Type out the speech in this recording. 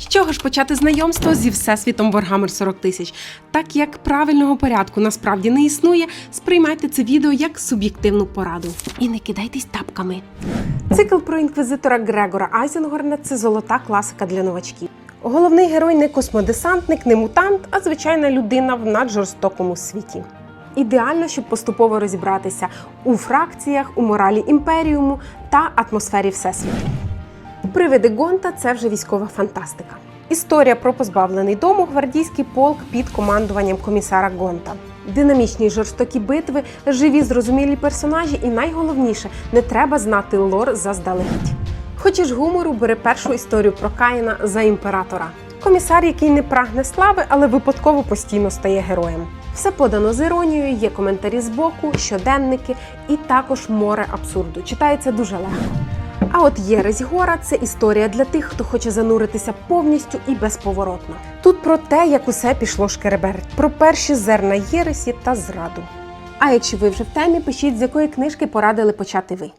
З чого ж почати знайомство зі всесвітом Warhammer 40 тисяч? Так як правильного порядку насправді не існує, сприймайте це відео як суб'єктивну пораду. І не кидайтесь тапками. Цикл про інквізитора Грегора Айзенгорна це золота класика для новачків. Головний герой не космодесантник, не мутант, а звичайна людина в наджорстокому світі. Ідеально, щоб поступово розібратися у фракціях, у моралі імперіуму та атмосфері всесвіту. Привиди Гонта це вже військова фантастика. Історія про позбавлений дому гвардійський полк під командуванням комісара Гонта. Динамічні жорстокі битви, живі зрозумілі персонажі, і найголовніше не треба знати лор заздалегідь. Хочеш гумору, бери першу історію про Каїна за імператора. Комісар, який не прагне слави, але випадково постійно стає героєм. Все подано з іронією, є коментарі з боку, щоденники і також море абсурду. Читається дуже легко. А от Єресь Гора це історія для тих, хто хоче зануритися повністю і безповоротно. Тут про те, як усе пішло шкереберть, про перші зерна Єресі та зраду. А якщо ви вже в темі, пишіть, з якої книжки порадили почати ви.